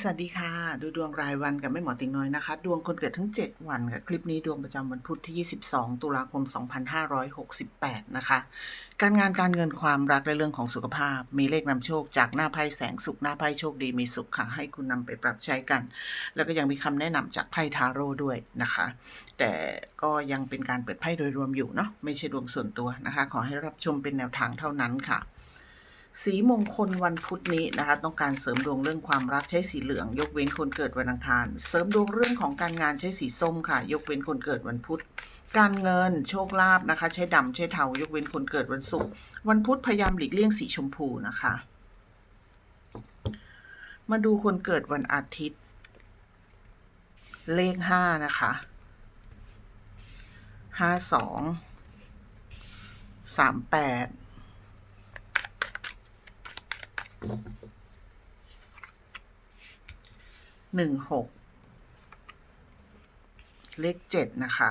สวัสดีค่ะ ดูดวงรายวันกับแม่หมอติงน้อยนะคะ ดวงคนเกิดทั้ง 7 วันค่ะ คลิปนี้ดวงประจำวันพุธที่ 22 ตุลาคม 2568 นะคะ การงานการเงินความรักและเรื่องของสุขภาพ มีเลขนำโชคจากหน้าไพ่แสงสุขหน้าไพ่โชคดีมีสุขค่ะ ให้คุณนำไปปรับใช้กัน แล้วก็ยังมีคำแนะนำจากไพ่ทาโร่ด้วยนะคะ แต่ก็ยังเป็นการเปิดไพ่โดยรวมอยู่เนาะไม่ใช่ดวงส่วนตัวนะคะ ขอให้รับชมเป็นแนวทางเท่านั้นค่ะ สีมงคลวันพุธนี้นะคะต้องการเสริมดวงเรื่องความรักใช้สีเหลือง ยกเว้นคนเกิดวันอังคาร เสริมดวงเรื่องของการงานใช้สีส้มค่ะ ยกเว้นคนเกิดวันพุธ การเงินโชคลาภนะคะ ใช้ดำใช้เทายกเว้นคนเกิดวันศุกร์วันพุธพยายามหลีกเลี่ยงสีชมพูนะคะ มาดูคนเกิดวันอาทิตย์ เลขห้านะคะห้าสองสามแปด หนึ่งหกเลขเจ็ดนะคะ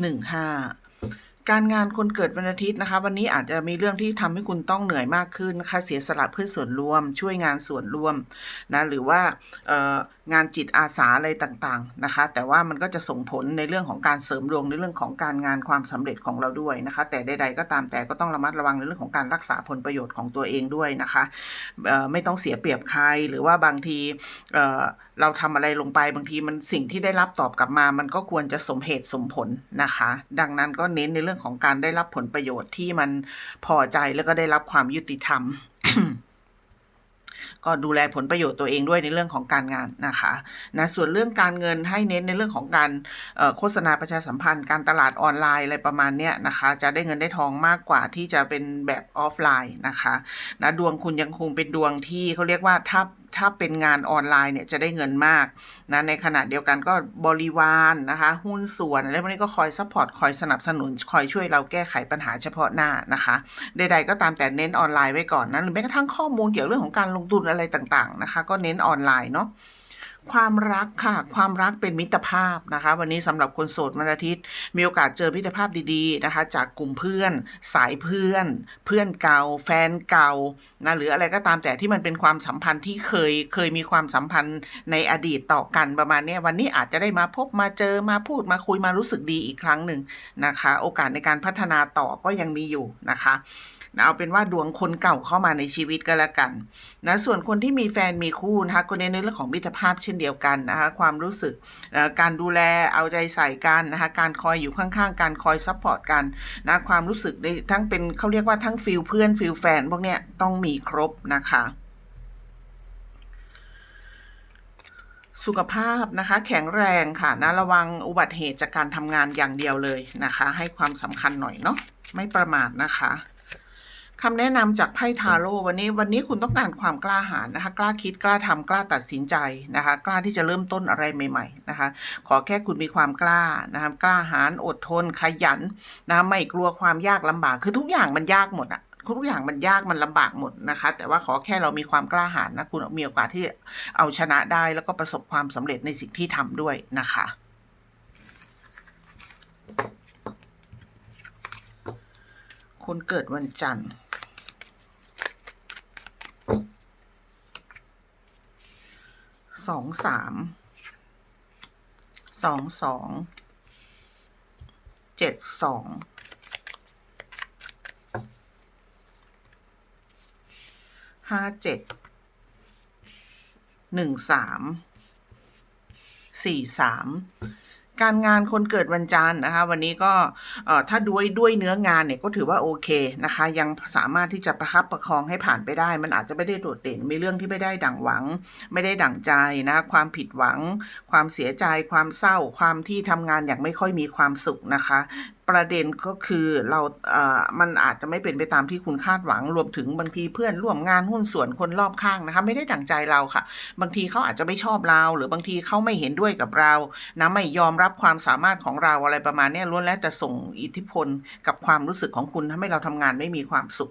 หนึ่งห้า การงานคนเกิดวันอาทิตย์นะคะ วันนี้อาจจะมีเรื่องที่ทำให้คุณต้องเหนื่อยมากขึ้นนะคะเสียสละเพื่อส่วนรวม ช่วยงานส่วนรวมนะหรือว่างานจิตอาสาอะไรต่างๆนะคะ แต่ว่ามันก็จะส่งผลในเรื่องของการเสริมดวงในเรื่องของการงานความสำเร็จของเราด้วยนะคะ แต่ใดๆก็ตามแต่ก็ต้องระมัดระวังในเรื่องของการรักษาผลประโยชน์ของตัวเองด้วยนะคะไม่ต้องเสียเปรียบใครหรือว่าบางทีเเราทำอะไรลงไปบางทีมันสิ่งที่ได้รับตอบกลับมา มันก็ควรจะสมเหตุสมผลนะคะ ดังนั้นก็เน้นในเรื่องของการได้รับผลประโยชน์ที่มันพอใจแล้วก็ได้รับความยุติธรรม ก็ดูแลผลประโยชน์ตัวเองด้วยในเรื่องของการงานนะคะนะส่วนเรื่องการเงินให้เน้นในเรื่องของการโฆษณาประชาสัมพันธ์ การตลาดออนไลน์อะไรประมาณเนี้ยนะคะ จะได้เงินได้ทองมากกว่าที่จะเป็นแบบออฟไลน์นะคะนะดวงคุณยังคงเป็นดวงที่เขาเรียกว่าถ้า ถ้าเป็นงานออนไลน์เนี่ยจะได้เงินมากนะในขณะเดียวกันก็บริวารนะคะหุ้นส่วนอะไรพวกนี้ก็คอยซัพพอร์ตคอยสนับสนุนคอยช่วยเราแก้ไขปัญหาเฉพาะหน้านะคะใดๆก็ตามแต่เน้นออนไลน์ไว้ก่อนนะหรือแม้กระทั่งข้อมูลเกี่ยวเรื่องของการลงทุนอะไรต่างๆนะคะ ก็เน้นออนไลน์เนาะ ความรักค่ะ ความรักเป็นมิตรภาพนะคะ วันนี้สำหรับคนโสดวันอาทิตย์ มีโอกาสเจอมิตรภาพดีๆนะคะ จากกลุ่มเพื่อน สายเพื่อน เพื่อนเก่า แฟนเก่านะหรืออะไรก็ตามแต่ที่มันเป็นความสัมพันธ์ที่เคยเคยมีความสัมพันธ์ในอดีตต่อกันประมาณนี้วันนี้อาจจะได้มาพบมาเจอมาพูดมาคุยมารู้สึกดีอีกครั้งหนึ่งนะคะ โอกาสในการพัฒนาต่อก็ยังมีอยู่นะคะนะเอาเป็นว่าดวงคนเก่าเข้ามาในชีวิตก็แล้วกันนะส่วนคนที่มีแฟนมีคู่นะคะก็เน้นในเรื่องของมิตรภาพเช่นเดียวกันนะคะความรู้สึกการดูแลเอาใจใส่กันนะคะการคอยอยู่ข้างๆ การคอยซัพพอร์ตกันนะความรู้สึกในทั้งเป็นเขาเรียกว่าทั้งฟิลเพื่อนฟิลแฟนพวกเนี้ยต้องมีครบนะคะสุขภาพนะคะแข็งแรงค่ะนะระวังอุบัติเหตุจากการทำงานอย่างเดียวเลยนะคะ ให้ความสำคัญหน่อยเนาะไม่ประมาทนะคะ คำแนะนำจากไพ่ทาโร่วันนี้วันนี้คุณต้องการความกล้าหาญนะคะ กล้าคิดกล้าทำกล้าตัดสินใจนะคะ กล้าที่จะเริ่มต้นอะไรใหม่ ๆ นะคะ ขอแค่คุณมีความกล้านะคะกล้าหาญอดทนขยันนะไม่กลัวความยากลำบาก คือทุกอย่างมันยากหมดอะทุกอย่างมันยากมันลำบากหมดนะคะ แต่ว่าขอแค่เรามีความกล้าหาญนะคุณมีโอกาสที่เอาชนะได้แล้วก็ประสบความสำเร็จในสิ่งที่ทำด้วยนะคะคนเกิดวันจันทร์ สองสามสองสองเจ็ดสองห้าเจ็ดหนึ่งสามสี่สาม การงานคนเกิดวันจันทร์นะคะ วันนี้ก็ถ้าด้วยด้วยเนื้องานเนี่ยก็ถือว่าโอเคนะคะ ยังสามารถที่จะประคับประคองให้ผ่านไปได้ มันอาจจะไม่ได้โดดเด่นมีเรื่องที่ไม่ได้ดั่งหวัง ไม่ได้ดั่งใจนะความผิดหวัง ความเสียใจ ความเศร้า ความที่ทำงานอย่างไม่ค่อยมีความสุขนะคะประเด็นก็คือเราเอ่อมันอาจจะไม่เป็นไปตามที่คุณคาดหวังรวมถึงบางทีเพื่อนร่วมงานหุ้นส่วนคนรอบข้างนะคะ ไม่ได้ดั่งใจเราค่ะ บางทีเขาอาจจะไม่ชอบเรา หรือบางทีเขาไม่เห็นด้วยกับเรานะไม่ยอมรับความสามารถของเราอะไรประมาณนี้ล้วนแล้วแต่ส่งอิทธิพลกับความรู้สึกของคุณทำให้เราทำงานไม่มีความสุข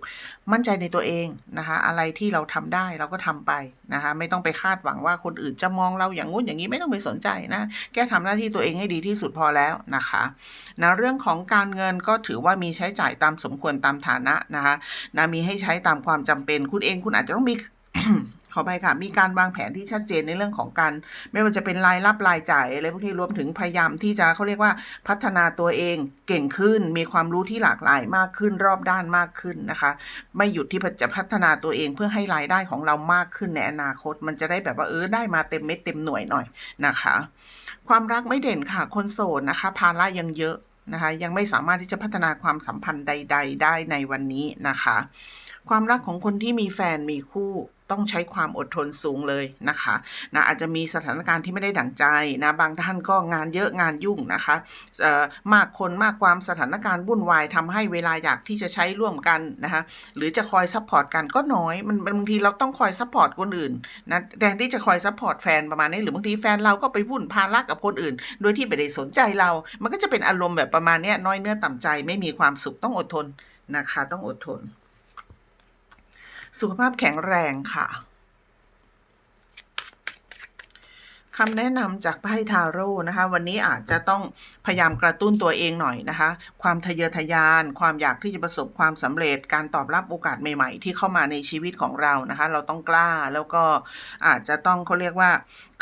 มั่นใจในตัวเองนะคะ อะไรที่เราทำได้เราก็ทำไปนะคะ ไม่ต้องไปคาดหวังว่าคนอื่นจะมองเราอย่างงู้นอย่างนี้ไม่ต้องไปสนใจนะแค่ทำหน้าที่ตัวเองให้ดีที่สุดพอแล้วนะคะนะเรื่องของการเงินก็ถือว่ามีใช้จ่ายตามสมควรตามฐานะนะคะนะมีให้ใช้ตามความจำเป็นคุณเองคุณอาจจะต้องมีขอไปค่ะ มีการวางแผนที่ชัดเจนในเรื่องของการ ไม่ว่าจะเป็นรายรับรายจ่ายอะไรพวกนี้รวมถึงพยายามที่จะเขาเรียกว่าพัฒนาตัวเองเก่งขึ้น มีความรู้ที่หลากหลายมากขึ้นรอบด้านมากขึ้นนะคะ ไม่หยุดที่จะพัฒนาตัวเองเพื่อให้รายได้ของเรามากขึ้นในอนาคต มันจะได้แบบว่าเออได้มาเต็มเม็ดเต็มหน่วยหน่อยนะคะ ความรักไม่เด่นค่ะ คนโสดนะคะ ภาระยังเยอะ นะคะยังไม่สามารถที่จะพัฒนาความสัมพันธ์ใด ๆ ได้ในวันนี้นะคะ ความรักของคนที่มีแฟนมีคู่ ต้องใช้ความอดทนสูงเลยนะคะนะอาจจะมีสถานการณ์ที่ไม่ได้ดั่งใจนะบางท่านก็งานเยอะงานยุ่งนะคะเอ่อมากคนมากความสถานการณ์วุ่นวายทำให้เวลาอยากที่จะใช้ร่วมกันนะคะหรือจะคอยซัพพอร์ตกันก็น้อยมันบางทีเราต้องคอยซัพพอร์ตคนอื่นนะแทนที่จะคอยซัพพอร์ตแฟนประมาณนี้หรือบางทีแฟนเราก็ไปวุ่นภาระกับคนอื่น โดยที่ไม่ได้สนใจเรา มันก็จะเป็นอารมณ์แบบประมาณนี้น้อยเนื้อต่ำใจไม่มีความสุขต้องอดทนนะคะ ต้องอดทน สุขภาพแข็งแรงค่ะ คำแนะนำจากไพ่ทาโร่นะคะ วันนี้อาจจะต้องพยายามกระตุ้นตัวเองหน่อยนะคะ ความทะเยอทะยาน ความอยากที่จะประสบความสำเร็จ การตอบรับโอกาสใหม่ ๆ ที่เข้ามาในชีวิตของเรานะคะ เราต้องกล้าแล้วก็อาจจะต้องเขาเรียกว่า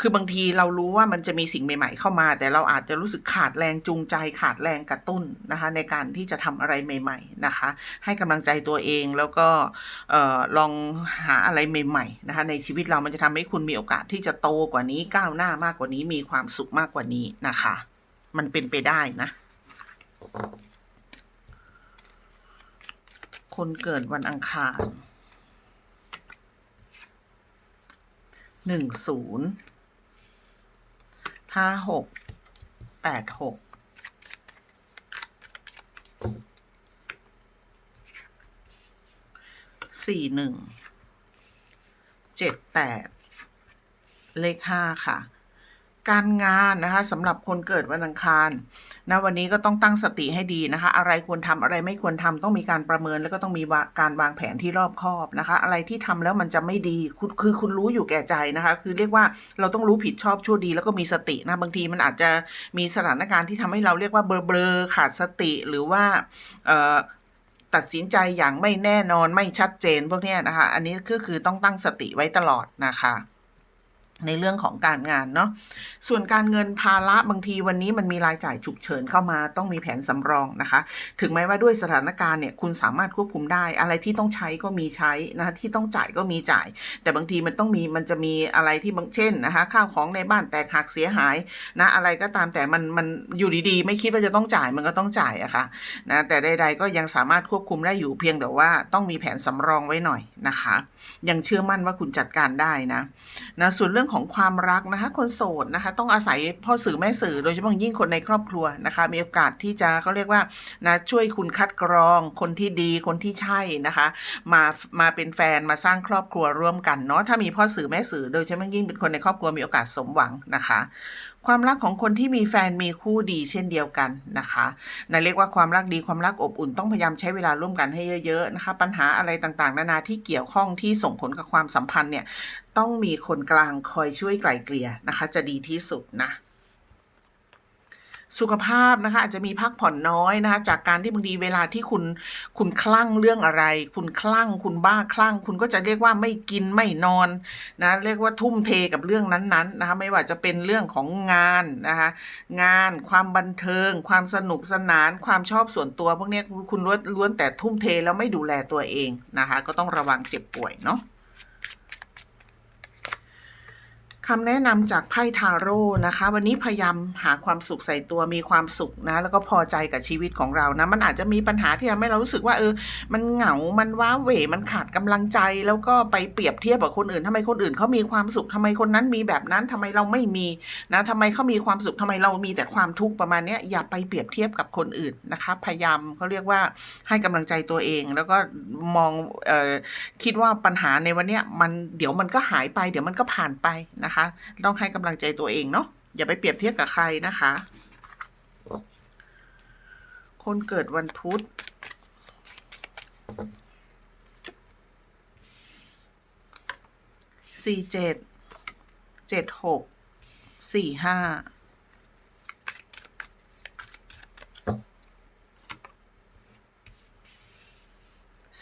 คือบางทีเรารู้ว่ามันจะมีสิ่งใหม่ ๆ เข้ามา แต่เราอาจจะรู้สึกขาดแรงจูงใจ ขาดแรงกระตุ้นนะคะ ในการที่จะทำอะไรใหม่ ๆนะคะ ให้กำลังใจตัวเองแล้วก็ลองหาอะไรใหม่ ๆ นะคะ ในชีวิตเรามันจะทำให้คุณมีโอกาสที่จะโตกว่านี้ก้าวหน้ามากกว่านี้มีความสุขมากกว่านี้นะคะ มันเป็นไปได้นะ คนเกิดวันอังคารหนึ่งศูนย์ห้าหกแปดหกสี่หนึ่งเจ็ดแปด เลขห้าค่ะ การงานนะคะสำหรับคนเกิดวันอังคารนะวันนี้ก็ต้องตั้งสติให้ดีนะคะ อะไรควรทำอะไรไม่ควรทำต้องมีการประเมินแล้วก็ต้องมีการวางแผนที่รอบคอบนะคะ อะไรที่ทำแล้วมันจะไม่ดีคุณคือคุณรู้อยู่แก่ใจนะคะ คือเรียกว่าเราต้องรู้ผิดชอบชั่วดี แล้วก็มีสตินะบางทีมันอาจจะมีสถานการณ์ที่ทำให้เราเรียกว่าเบลอๆขาดสติหรือว่าตัดสินใจอย่างไม่แน่นอนไม่ชัดเจนพวกนี้นะคะ อันนี้ก็คือต้องตั้งสติไว้ตลอดนะคะ ในเรื่องของการงานเนาะส่วนการเงินภาระบางทีวันนี้มันมีรายจ่ายฉุกเฉินเข้ามาต้องมีแผนสำรองนะคะ ถึงแม้ว่าด้วยสถานการณ์เนี่ยคุณสามารถควบคุมได้ อะไรที่ต้องใช้ก็มีใช้นะคะที่ต้องจ่ายก็มีจ่าย แต่บางทีมันต้องมีมันจะมีอะไรที่บางเช่นนะคะข้าวของในบ้านแตกหักเสียหายนะอะไรก็ตามแต่มันมันอยู่ดีๆ ไม่คิดว่าจะต้องจ่ายมันก็ต้องจ่ายอะค่ะนะแต่ใดๆก็ยังสามารถควบคุมได้อยู่เพียงแต่ว่าต้องมีแผนสำรองไว้หน่อยนะคะ ยังเชื่อมั่นว่าคุณจัดการได้นะนะส่วนเรื่องของความรักนะคะ คนโสดนะคะ ต้องอาศัยพ่อสื่อแม่สื่อโดยเฉพาะอย่างยิ่งคนในครอบครัวนะคะ มีโอกาสที่จะเขาเรียกว่านะช่วยคุณคัดกรอง คนที่ดีคนที่ใช่นะคะ มามาเป็นแฟนมาสร้างครอบครัวร่วมกันเนาะถ้ามีพ่อสื่อแม่สื่อโดยเฉพาะยิ่งเป็นคนในครอบครัวมีโอกาสสมหวังนะคะความรักของคนที่มีแฟนมีคู่ดีเช่นเดียวกันนะคะนั่นเรียกว่าความรักดีความรักอบอุ่นต้องพยายามใช้เวลาร่วมกันให้เยอะๆนะคะ ปัญหาอะไรต่างๆ นานาที่เกี่ยวข้องที่ส่งผลกับความสัมพันธ์เนี่ย ต้องมีคนกลางคอยช่วยไกล่เกลี่ยนะคะ จะดีที่สุดนะ สุขภาพนะคะ อาจจะมีพักผ่อนน้อยนะคะ จากการที่บางทีเวลาที่คุณคุณคลั่งเรื่องอะไร คุณคลั่ง คุณบ้าคลั่ง คุณก็จะเรียกว่าไม่กินไม่นอนนะ เรียกว่าทุ่มเทกับเรื่องนั้นๆนะคะ ไม่ว่าจะเป็นเรื่องของงานนะคะ งาน ความบันเทิง ความสนุกสนาน ความชอบส่วนตัวพวกนี้คุณล้วนแต่ทุ่มเทแล้วไม่ดูแลตัวเองนะคะ ก็ต้องระวังเจ็บป่วยเนาะ คำแนะนำจากไพ่ทาโร่นะคะ วันนี้พยายามหาความสุขใส่ตัวมีความสุขนะ แล้วก็พอใจกับชีวิตของเรานะ มันอาจจะมีปัญหาที่ทำให้เรารู้สึกว่าเออ มันเหงา มันว้าเหวมันขาดกำลังใจ แล้วก็ไปเปรียบเทียบกับคนอื่นทำไมคนอื่นเขามีความสุขทำไมคนนั้นมีแบบนั้นทำไมเราไม่มีนะทำไมเขามีความสุขทำไมเรามีแต่ความทุกข์ประมาณนี้อย่าไปเปรียบเทียบกับคนอื่นนะคะ พยายามเขาเรียกว่าให้กำลังใจตัวเอง แล้วก็มองออคิดว่าปัญหาในวันนี้มันเดี๋ยวมันก็หายไป เดี๋ยวมันก็ผ่านไปนะคะต้องให้กำลังใจตัวเองเนาะอย่าไปเปรียบเทียบกับใครนะคะ คนเกิดวันพุธสี่เจ็ดเจ็ดหกสี่ห้า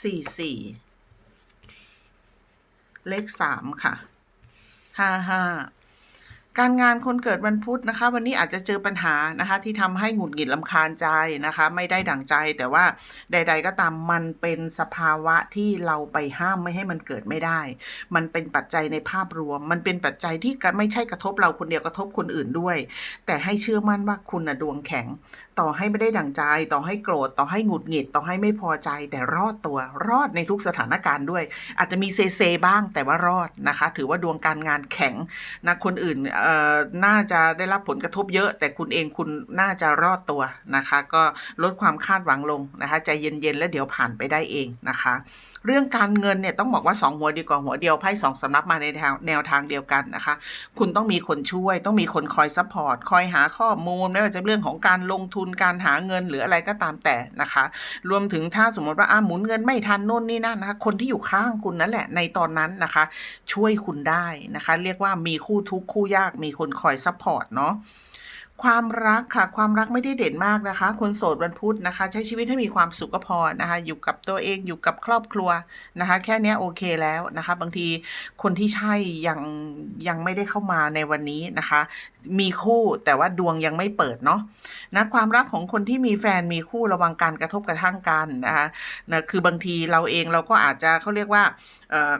สี่สี่เลขสามค่ะ ห้าห้า การงานคนเกิดวันพุธนะคะ วันนี้อาจจะเจอปัญหานะคะ ที่ทำให้หงุดหงิดลำคาญใจนะคะ ไม่ได้ดั่งใจแต่ว่าใด ๆ ก็ตามมันเป็นสภาวะที่เราไปห้ามไม่ให้มันเกิดไม่ได้ มันเป็นปัจจัยในภาพรวม มันเป็นปัจจัยที่ไม่ใช่กระทบเราคนเดียวกระทบคนอื่นด้วย แต่ให้เชื่อมั่นว่าคุณนะดวงแข็ง ต่อให้ไม่ได้ดั่งใจ ต่อให้โกรธต่อให้หงุดหงิด ต่อให้ไม่พอใจ แต่รอดตัวรอดในทุกสถานการณ์ด้วย อาจจะมีเซเซบ้างแต่ว่ารอดนะคะ ถือว่าดวงการงานแข็งนะคนอื่นน่าจะได้รับผลกระทบเยอะ แต่คุณเองคุณน่าจะรอดตัวนะคะ ก็ลดความคาดหวังลงนะคะใจเย็นๆ แล้วเดี๋ยวผ่านไปได้เองนะคะ เรื่องการเงินเนี่ยต้องบอกว่า 2 หัวดีกว่าหัวเดียวไพ่สองสำนับมาในแนวแนวทางเดียวกันนะคะ คุณต้องมีคนช่วย ต้องมีคนคอยซัพพอร์ตคอยหาข้อมูลไม่ว่าจะเรื่องของการลงทุนการหาเงินหรืออะไรก็ตามแต่นะคะ รวมถึงถ้าสมมติว่าอ่าหมุนเงินไม่ทันโน่นนี่นั่นนะคะ คนที่อยู่ข้างคุณนั่นแหละในตอนนั้นนะคะ ช่วยคุณได้นะคะ เรียกว่ามีคู่ทุกคู่ยากมีคนคอยซัพพอร์ตเนาะความรักค่ะ ความรักไม่ได้เด่นมากนะคะ คนโสดวันพุธนะคะ ใช้ชีวิตให้มีความสุขก็พอนะคะ อยู่กับตัวเองอยู่กับครอบครัวนะคะ แค่นี้โอเคแล้วนะคะ บางทีคนที่ใช่ยังยังไม่ได้เข้ามาในวันนี้นะคะ มีคู่แต่ว่าดวงยังไม่เปิดเนาะนะความรักของคนที่มีแฟนมีคู่ระวังการกระทบกระทั่งกันนะคะนะคือบางทีเราเองเราก็อาจจะเขาเรียกว่าเอ่อ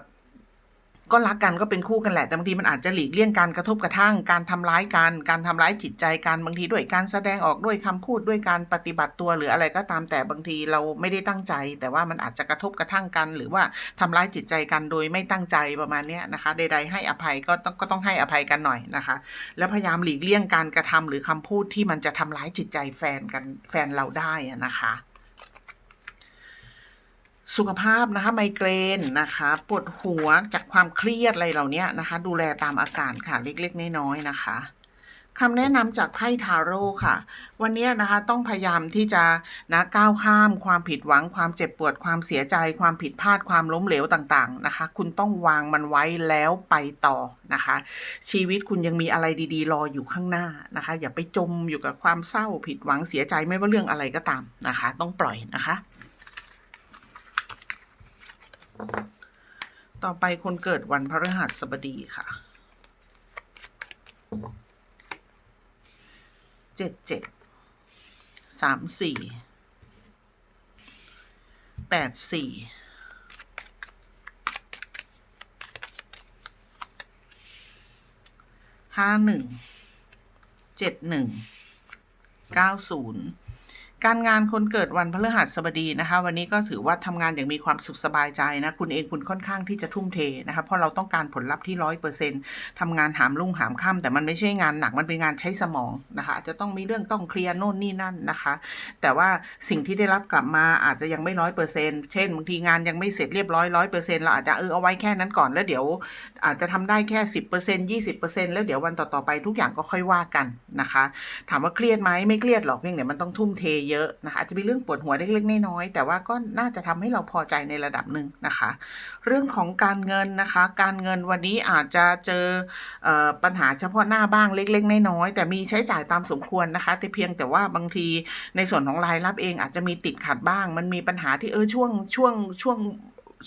ก็รักกันก็เป็นคู่กันแหละ แต่บางทีมันอาจจะหลีกเลี่ยงการกระทบกระทั่ง การทำร้ายกัน การทำร้ายจิตใจกัน บางทีด้วยการแสดงออกด้วยคำพูดด้วยการปฏิบัติตัวหรืออะไรก็ตามแต่บางทีเราไม่ได้ตั้งใจ แต่ว่ามันอาจจะกระทบกระทั่งกัน หรือว่าทำร้ายจิตใจกันโดยไม่ตั้งใจประมาณนี้นะคะ ใด ๆ ให้อภัยก็ต้องก็ต้องให้อภัยกันหน่อยนะคะ แล้วพยายามหลีกเลี่ยงการกระทำหรือคำพูดที่มันจะทำร้ายจิตใจแฟนกันแฟนเราได้นะคะ สุขภาพนะคะไมเกรนนะคะปวดหัวจากความเครียดอะไรเหล่านี้นะคะ ดูแลตามอาการค่ะเล็กๆน้อยๆนะคะคำแนะนำจากไพ่ทาโร่ค่ะ วันนี้นะคะต้องพยายามที่จะนะก้าวข้ามความผิดหวัง ความเจ็บปวดความเสียใจ ความผิดพลาดความล้มเหลวต่างๆนะคะ คุณต้องวางมันไว้แล้วไปต่อนะคะ ชีวิตคุณยังมีอะไรดีๆ รออยู่ข้างหน้านะคะ อย่าไปจมอยู่กับความเศร้าผิดหวังเสียใจไม่ว่าเรื่องอะไรก็ตามนะคะ ต้องปล่อยนะคะ ต่อไปคนเกิดวันพฤหัสบดีค่ะเจ็ดเจ็ดสามสี่แปดสี่ห้าหนึ่งเจ็ดหนึ่งเก้าศูนย์ การงานคนเกิดวันพฤหัสบดีนะคะ วันนี้ก็ถือว่าทำงานอย่างมีความสุขสบายใจนะ คุณเองคุณค่อนข้างที่จะทุ่มเทนะคะเพราะเราต้องการผลลัพธ์ที่ร้อยเปอร์เซ็นต์ทำงานหามรุ่งหามค่ำแต่มันไม่ใช่งานหนักมันเป็นงานใช้สมองนะคะอาจจะต้องมีเรื่องต้องเคลียร์โน่นนี่นั่นนะคะ แต่ว่าสิ่งที่ได้รับกลับมาอาจจะยังไม่ร้อยเปอร์เซ็นต์เช่นบางทีงานยังไม่เสร็จเรียบร้อยร้อยเปอร์เซ็นต์เราอาจจะเออเอาไว้แค่นั้นก่อนแล้วเดี๋ยว อาจจะทำได้แค่สิบเปอร์เซ็นต์ยี่สิบเปอร์เซ็นต์แล้วเดี๋ยววันต่อๆไปทุกอย่างก็ค่อยว่ากันนะคะ ถามว่าเครียดไหมไม่เครียดหรอกเพียงแต่มันต้องทุ่มเทเยอะนะคะอาจจะมีเรื่องปวดหัวเล็กๆน้อยๆแต่ว่าก็น่าจะทำให้เราพอใจในระดับหนึ่งนะคะ เรื่องของการเงินนะคะ การเงินวันนี้อาจจะเจอเอ่อปัญหาเฉพาะหน้าบ้างเล็กๆน้อยๆแต่มีใช้จ่ายตามสมควรนะคะ แต่เพียงแต่ว่าบางทีในส่วนของรายรับเองอาจจะมีติดขัดบ้าง มันมีปัญหาที่เออช่วงช่วงช่วง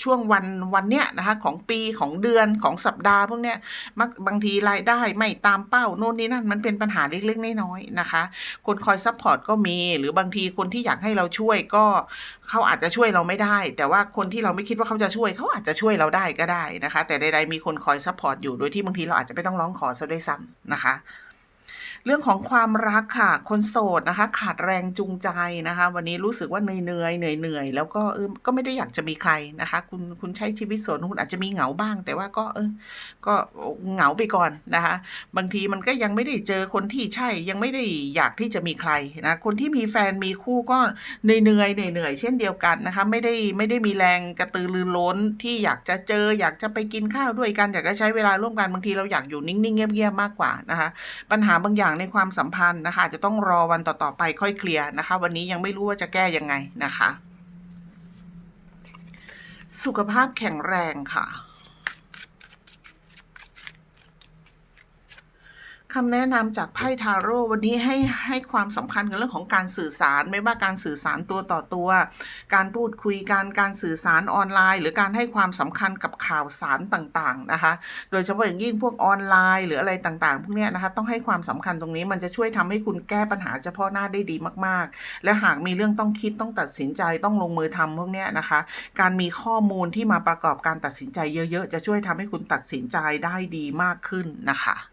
ช่วงวันวันเนี้ยนะคะของปีของเดือนของสัปดาห์พวกเนี้ยมักบางทีรายได้ไม่ตามเป้าโน่นนี่นั่นมันเป็นปัญหาเล็กๆน้อยๆนะคะ คนคอยซัพพอร์ตก็มี หรือบางทีคนที่อยากให้เราช่วยก็เขาอาจจะช่วยเราไม่ได้ แต่ว่าคนที่เราไม่คิดว่าเขาจะช่วยเขาอาจจะช่วยเราได้ก็ได้นะคะ แต่ใดๆมีคนคอยซัพพอร์ตอยู่โดยที่บางทีเราอาจจะไม่ต้องร้องขอซะด้วยซ้ำนะคะ เรื่องของความรักค่ะ คนโสดนะคะ ขาดแรงจูงใจนะคะ วันนี้รู้สึกว่าเหนื่อยเหนื่อยเหนื่อยเหนื่อยแล้วก็เออก็ไม่ได้อยากจะมีใครนะคะ คุณคุณใช้ชีวิตโสดคุณอาจจะมีเหงาบ้าง แต่ว่าก็เออก็เหงาไปก่อนนะคะ บางทีมันก็ยังไม่ได้เจอคนที่ใช่ยังไม่ได้อยากที่จะมีใครนะคนที่มีแฟนมีคู่ก็เหนื่อยเหนื่อยเหนื่อยเหนื่อยเช่นเดียวกันนะคะ ไม่ได้ไม่ได้มีแรงกระตือรือร้นที่อยากจะเจอ อยากจะไปกินข้าวด้วยกันอยากจะใช้เวลาร่วมกันบางทีเราอยากอยู่นิ่งๆเงียบๆมากกว่านะคะ ปัญหาบางอย่างในความสัมพันธ์นะคะจะต้องรอวันต่อๆไปค่อยเคลียร์นะคะ วันนี้ยังไม่รู้ว่าจะแก้ยังไงนะคะ สุขภาพแข็งแรงค่ะ คำแนะนำจากไพ่ทาโร่วันนี้ให้ให้ความสำคัญกับเรื่องของการสื่อสาร ไม่ว่าการสื่อสารตัวต่อตัว การพูดคุยการการสื่อสารออนไลน์ หรือการให้ความสำคัญกับข่าวสารต่างๆนะคะ โดยเฉพาะอย่างยิ่งพวกออนไลน์ หรืออะไรต่างๆ พวกนี้นะคะต้องให้ความสำคัญตรงนี้มันจะช่วยทำให้คุณแก้ปัญหาเฉพาะหน้าได้ดีมากๆ และหากมีเรื่องต้องคิดต้องตัดสินใจต้องลงมือทำพวกนี้นะคะ การมีข้อมูลที่มาประกอบการตัดสินใจเยอะ ๆ จะช่วยทำให้คุณตัดสินใจได้ดีมากขึ้นนะคะ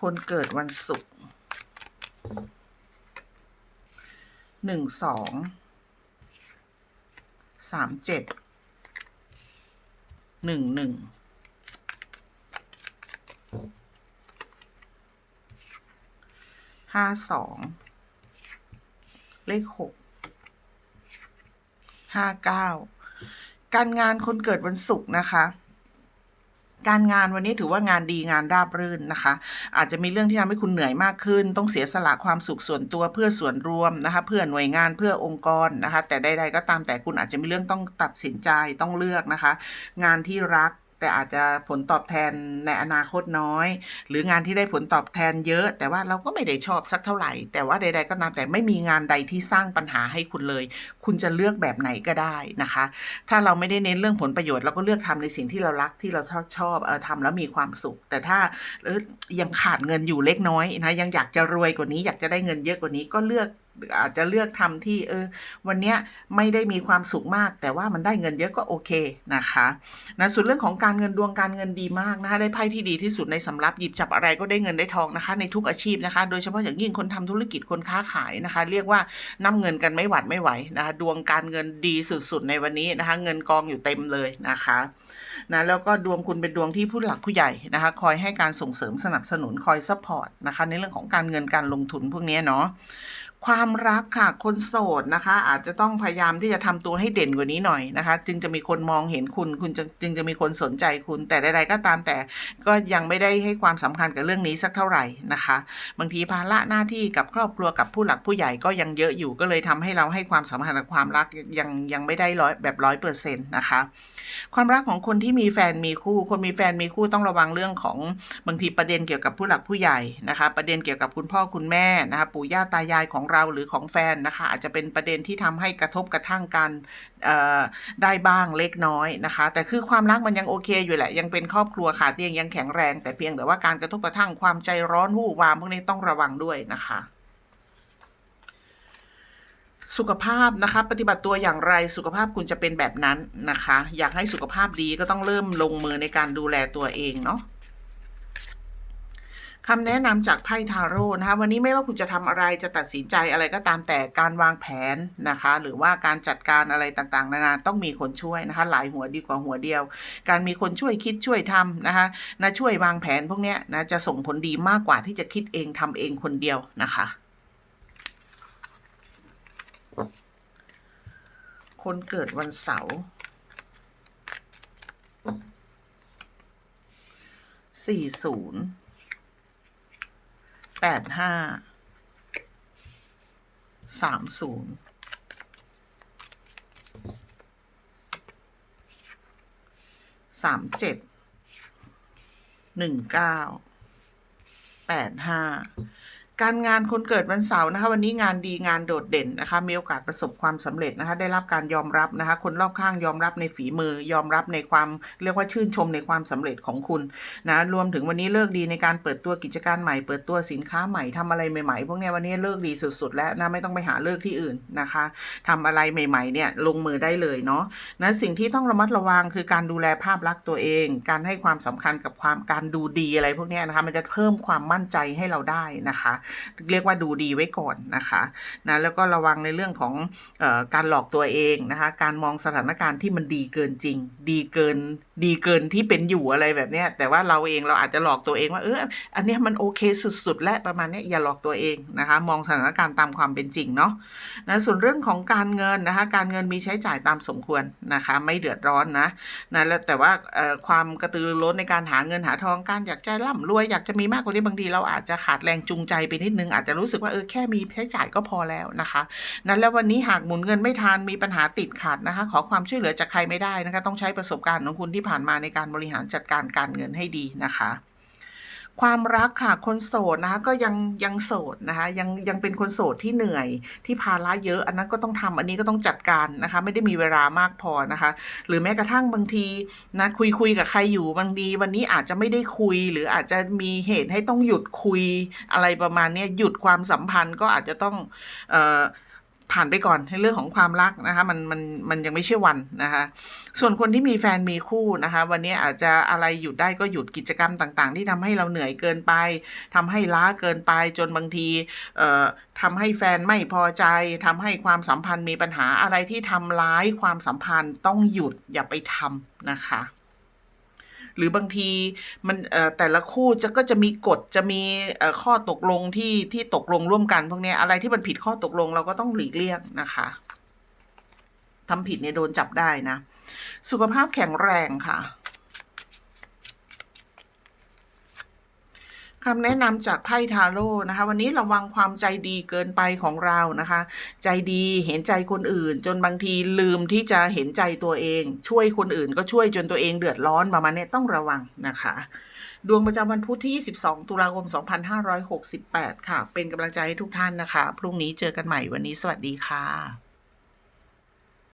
คนเกิดวันศุกร์หนึ่งสองสามเจ็ดหนึ่งหนึ่งห้าสองเลขหกห้าเก้าการงานคนเกิดวันศุกร์นะคะ การงานวันนี้ถือว่างานดีงานราบรื่นนะคะ อาจจะมีเรื่องที่ทำให้คุณเหนื่อยมากขึ้น ต้องเสียสละความสุขส่วนตัวเพื่อส่วนรวมนะคะ เพื่อหน่วยงานเพื่อองค์กรนะคะ แต่ใดๆก็ตามแต่คุณอาจจะมีเรื่องต้องตัดสินใจต้องเลือกนะคะ งานที่รัก แต่อาจจะผลตอบแทนในอนาคตน้อย หรืองานที่ได้ผลตอบแทนเยอะ แต่ว่าเราก็ไม่ได้ชอบสักเท่าไหร่ แต่ว่าใด ๆ ก็ตามแต่ไม่มีงานใดที่สร้างปัญหาให้คุณเลย คุณจะเลือกแบบไหนก็ได้นะคะ ถ้าเราไม่ได้เน้นเรื่องผลประโยชน์เราก็เลือกทำในสิ่งที่เรารักที่เราชอบเออทำแล้วมีความสุข แต่ถ้ายังขาดเงินอยู่เล็กน้อยนะยังอยากจะรวยกว่านี้ อยากจะได้เงินเยอะกว่านี้ก็เลือก อาจจะเลือกทำที่เออวันเนี้ยไม่ได้มีความสุขมาก แต่ว่ามันได้เงินเยอะก็โอเคนะคะนะส่วนเรื่องของการเงินดวงการเงินดีมากนะคะได้ไพ่ที่ดีที่สุดในสำรับหยิบจับอะไรก็ได้เงินได้ทองนะคะ ในทุกอาชีพนะคะ โดยเฉพาะอย่างยิ่งคนทำธุรกิจคนค้าขายนะคะ เรียกว่าน้ำเงินกันไม่หวัดไม่ไหวนะคะดวงการเงินดีสุดๆในวันนี้นะคะ เงินกองอยู่เต็มเลยนะคะนะแล้วก็ดวงคุณเป็นดวงที่ผู้หลักผู้ใหญ่นะคะ คอยให้การส่งเสริมสนับสนุนคอยซัพพอร์ตนะคะ ในเรื่องของการเงินการลงทุนพวกนี้เนาะ ความรักค่ะคนโสดนะคะ อาจจะต้องพยายามที่จะทำตัวให้เด่นกว่านี้หน่อยนะคะ จึงจะมีคนมองเห็นคุณ คุณจะจึงจะมีคนสนใจคุณ แต่ใดๆก็ตามแต่ก็ยังไม่ได้ให้ความสำคัญกับเรื่องนี้สักเท่าไหร่นะคะ บางทีภาระหน้าที่กับครอบครัวกับผู้หลักผู้ใหญ่ก็ยังเยอะอยู่ก็เลยทำให้เราให้ความสำคัญกับความรักยังยังไม่ได้ร้อยแบบร้อยเปอร์เซ็นต์นะคะ ความรักของคนที่มีแฟนมีคู่ คนมีแฟนมีคู่ต้องระวังเรื่องของบางทีประเด็นเกี่ยวกับผู้หลักผู้ใหญ่นะคะ ประเด็นเกี่ยวกับคุณพ่อคุณแม่นะคะปู่ย่าตายายของเราราหรือของแฟนนะคะอาจจะเป็นประเด็นที่ทำให้กระทบกระทั่งกันได้บ้างเล็กน้อยนะคะ แต่คือความรักมันยังโอเคอยู่แหละ ยังเป็นครอบครัวขาเตียงยังแข็งแรง แต่เพียงแต่ว่าการกระทบกระทั่งความใจร้อนวู่วามพวกนี้ต้องระวังด้วยนะคะสุขภาพนะคะ ปฏิบัติตัวอย่างไรสุขภาพคุณจะเป็นแบบนั้นนะคะ อยากให้สุขภาพดีก็ต้องเริ่มลงมือในการดูแลตัวเองเนาะ คำแนะนำจากไพ่ทาโร่นะคะ วันนี้ไม่ว่าคุณจะทำอะไรจะตัดสินใจอะไรก็ตามแต่การวางแผนนะคะ หรือว่าการจัดการอะไรต่างๆ นานาต้องมีคนช่วยนะคะ หลายหัวดีกว่าหัวเดียว การมีคนช่วยคิดช่วยทำนะคะนะช่วยวางแผนพวกเนี้ยนะจะส่งผลดีมากกว่าที่จะคิดเองทำเองคนเดียวนะคะคนเกิดวันเสาร์สี่ศูนย์ แปดห้าสามศูนย์สามเจ็ดหนึ่งเก้าแปดห้า การงานคนเกิดวันเสาร์นะคะวันนี้งานดีงานโดดเด่นนะคะมีโอกาสประสบความสำเร็จนะคะได้รับการยอมรับนะคะคนรอบข้างยอมรับในฝีมือ ยอมรับในความเรียกว่าชื่นชมในความสำเร็จของคุณนะรวมถึงวันนี้เลิกดีในการเปิดตัวกิจการใหม่ เปิดตัวสินค้าใหม่ทำอะไรใหม่ๆ พวกนี้วันนี้เลิกดีสุดๆ แล้วนะไม่ต้องไปหาเลิกที่อื่นนะคะทำอะไรใหม่ๆเนี่ยลงมือได้เลยเนาะนะสิ่งที่ต้องระมัดระวังคือการดูแลภาพลักษณ์ตัวเอง การให้ความสำคัญกับความการดูดีอะไรพวกนี้นะคะมันจะเพิ่มความมั่นใจให้เราได้นะคะเรียกว่าดูดีไว้ก่อนนะคะนะแล้วก็ระวังในเรื่องของออการหลอกตัวเองนะคะการมองสถานการณ์ที่มันดีเกินจริง ดีเกินดีเกินที่เป็นอยู่อะไรแบบนี้แต่ว่าเราเองเราอาจจะหลอกตัวเองว่าเอออันนี้มันโอเคสุดๆ และประมาณนี้อย่าหลอกตัวเองนะคะมองสถานการณ์ตามความเป็นจริงเนาะนะส่วนเรื่องของการเงินนะคะการเงินมีใช้จ่ายตามสมควรนะคะไม่เดือดร้อนนะนะแล้วแต่ว่าความกระตือรือร้นในการหาเงินหาทองการอยากจะร่ำรวยอยากจะมีมากกว่านี้บางทีเราอาจจะขาดแรงจูงใจไปนิดนึงอาจจะรู้สึกว่าเออแค่มีใช้จ่ายก็พอแล้วนะคะนั้นแล้ววันนี้หากหมุนเงินไม่ทันมีปัญหาติดขัดนะคะ ขอความช่วยเหลือจากใครไม่ได้นะคะ ต้องใช้ประสบการณ์ของคุณที่ผ่านมาในการบริหารจัดการการเงินให้ดีนะคะ ความรักค่ะคนโสดนะคะก็ยังยังโสดนะคะยังยังเป็นคนโสดที่เหนื่อยที่ภาระเยอะ อันนั้นก็ต้องทำอันนี้ก็ต้องจัดการนะคะ ไม่ได้มีเวลามากพอนะคะ หรือแม้กระทั่งบางทีนะคุยคุยกับใครอยู่บางทีวันนี้อาจจะไม่ได้คุย หรืออาจจะมีเหตุให้ต้องหยุดคุยอะไรประมาณนี้หยุดความสัมพันธ์ก็อาจจะต้องเอ่อ ผ่านไปก่อนในเรื่องของความรักนะคะ มันมันมันยังไม่ใช่วันนะคะ ส่วนคนที่มีแฟนมีคู่นะคะ วันนี้อาจจะอะไรหยุดได้ก็หยุดกิจกรรมต่าง ๆ ที่ทำให้เราเหนื่อยเกินไปทำให้ล้าเกินไปจนบางทีเอ่อทำให้แฟนไม่พอใจทำให้ความสัมพันธ์มีปัญหาอะไรที่ทำร้ายความสัมพันธ์ต้องหยุดอย่าไปทำนะคะ หรือบางทีมันเอ่อแต่ละคู่จะก็จะมีกฎจะมีเอ่อข้อตกลงที่ที่ตกลงร่วมกันพวกนี้อะไรที่มันผิดข้อตกลงเราก็ต้องหลีกเลี่ยงนะคะทำผิดเนี่ยโดนจับได้นะ สุขภาพแข็งแรงค่ะ คำแนะนำจากไพ่ทาโร่นะคะ วันนี้ระวังความใจดีเกินไปของเรานะคะ ใจดีเห็นใจคนอื่น จนบางทีลืมที่จะเห็นใจตัวเอง ช่วยคนอื่นก็ช่วยจนตัวเองเดือดร้อนประมาณนี้ต้องระวังนะคะ ดวงประจำวันพุธที่ 22 ตุลาคม 2568 ค่ะ เป็นกำลังใจให้ทุกท่านนะคะ พรุ่งนี้เจอกันใหม่วันนี้สวัสดีค่ะ